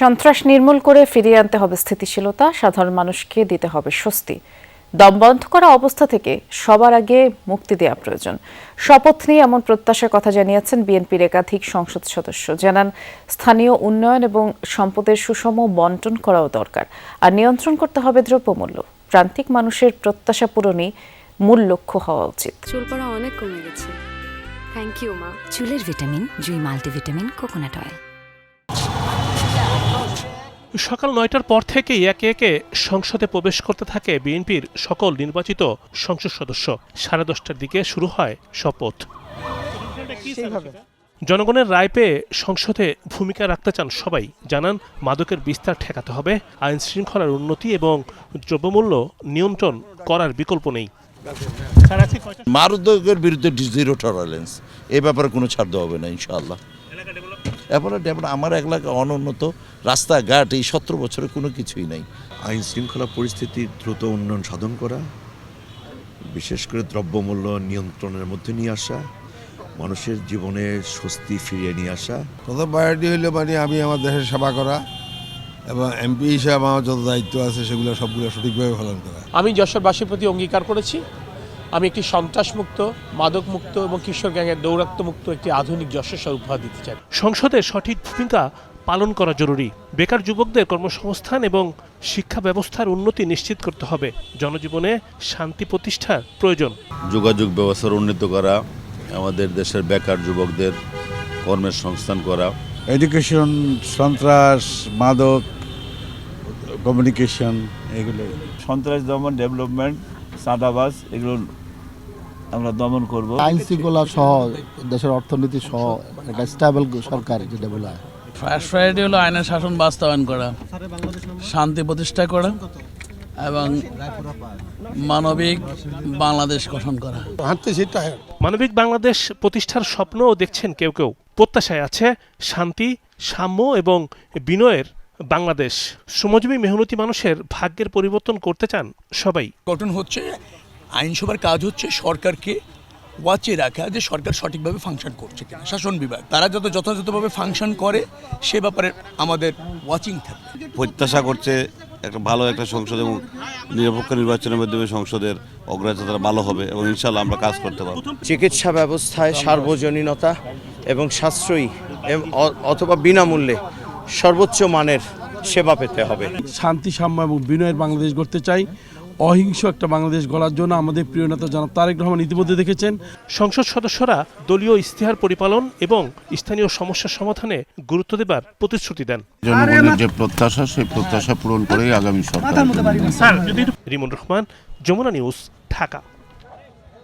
সন্ত্রাস নির্মূল করে ফিরিয়ে আনতে হবে স্থিতিশীলতা সাধারণ মানুষকে দিতে হবে স্বস্তি। দম বন্ধ করা অবস্থা থেকে সবার আগে মুক্তি দেওয়া প্রয়োজন। শপথ নিয়ে এমন প্রত্যাশার কথা জানিয়েছেন বিএনপির একাধিক সংসদ সদস্য। জানান স্থানীয় উন্নয়ন এবং সম্পদের সুষম বন্টন করাও দরকার। আর নিয়ন্ত্রণ করতে হবে দ্রব্যমূল্য। প্রান্তিক মানুষের প্রত্যাশা পূরণই মূল লক্ষ্য হওয়া উচিত। চুল পড়া অনেক কমে গেছে। থ্যাংক ইউ মা। চুলের vitamin Jui multivitamin coconut oil. সকাল নয়টার পর থেকেই একে একে সংসদে প্রবেশ করতে থাকে বিএনপির সকল নির্বাচিত সংসদ সদস্য। সাড়ে দশটার দিকে শুরু হয় শপথ। জনগণের রায় পেয়ে সংসদে ভূমিকা রাখতে চান সবাই জানান মাদকের বিস্তার ঠেকাতে হবে আইন শৃঙ্খলার উন্নতি এবং দ্রব্যমূল্য নিয়ন্ত্রণ করার বিকল্প নেই। মারুদকের বিরুদ্ধে জিরো টলারেন্স এ ব্যাপারে কোনো ছাড় দেওয়া হবে না ইনশাআল্লাহ। এরপরে ডেভেলপ আমার এলাকা অনুন্নত রাস্তাঘাট এই সতেরো বছরে কোনো কিছুই নাই। আইন শৃঙ্খলা পরিস্থিতি দ্রুত উন্নয়ন সাধন করা বিশেষ করে দ্রব্যমূল্য নিয়ন্ত্রণের মধ্যে নিয়ে আসা মানুষের জীবনে স্বস্তি ফিরিয়ে নিয়ে আসা। প্রথম প্রায়োরিটি হইলে মানে আমি আমার দেশের সেবা করা এবং এমপি হিসাবে আমার যত দায়িত্ব আছে সেগুলো সবগুলো সঠিকভাবে পালন করা। আমি যশোরবাসীর প্রতি অঙ্গীকার করেছি। আমি একটি সন্ত্রাসমুক্ত মাদকমুক্ত এবং কিশোর গ্যাংয়ের দৌরাত্মমুক্ত একটি আধুনিক যশোর শহর উপহার দিতে চাই। সংসদে সঠিক ভূমিকা পালন করা জরুরি। বেকার যুবকদের কর্মসংস্থান এবং শিক্ষা ব্যবস্থার উন্নতি নিশ্চিত করতে হবে। জনজীবনে শান্তি প্রতিষ্ঠার প্রয়োজন। যোগাযোগ ব্যবস্থার উন্নীত করা আমাদের দেশের বেকার যুবকদের কর্মের সংস্থান করা। এডুকেশন সন্ত্রাস মাদক কমিউনিকেশন এগুলো সন্ত্রাস দমন ডেভেলপমেন্ট সাদাবাস এগুলো আমরা দমন করব। আইন শৃঙ্খলা সহ দেশের অর্থনীতি সহ একটা স্টেবল সরকার যেটা বলা হয়। ফার্স্ট প্রায়োরিটি হলো আইনের শাসন বাস্তবায়ন করা শান্তি প্রতিষ্ঠা করা এবং মানবিক বাংলাদেশ গঠন করা। মানবিক বাংলাদেশ প্রতিষ্ঠার স্বপ্নও দেখছেন কেউ কেউ। প্রত্যাশায় আছে শান্তি সাম্য এবং বিনয়ের বাংলাদেশ। শ্রমজীবী মেহনতি মানুষের ভাগ্যের পরিবর্তন করতে চান সবাই। গঠন হচ্ছে আইনসভার কাজ হচ্ছে সরকারকে ওয়াচে রাখা যে সরকার সঠিকভাবে ফাংশন করছে কিনা শাসন বিভাগ। তারা যত যথাযথভাবে ফাংশন করে সে ব্যাপারে আমাদের ওয়াচিং থাকবে। প্রত্যাশা করছে একটা ভালো একটা সংসদ এবং নিরপেক্ষ নির্বাচনের মাধ্যমে সংসদের অগ্রযাত্রা ভালো হবে এবং ইনশাল্লাহ আমরা কাজ করতে পারব। চিকিৎসা ব্যবস্থায় সার্বজনীনতা এবং সাশ্রয়ী অথবা বিনামূল্যে সর্বোচ্চ মানের সেবা পেতে হবে। শান্তি সাম্য এবং বিনয়ের বাংলাদেশ গড়তে চাই। অহিংস একটা বাংলাদেশ গড়ার জন্য আমাদের প্রিয় নেতা জনাব তারেক রহমান ইতিমধ্যে দেখেছেন। সংসদ সদস্যরা দলীয় ইস্তেহার পরিপালন এবং স্থানীয় সমস্যার সমাধানে গুরুত্ব দেবার প্রতিশ্রুতি দেন। জনগণের যে প্রত্যাশা সেই প্রত্যাশা পূরণ করেই আগামী সরকার। রিমন রহমান যমুনা নিউজ ঢাকা।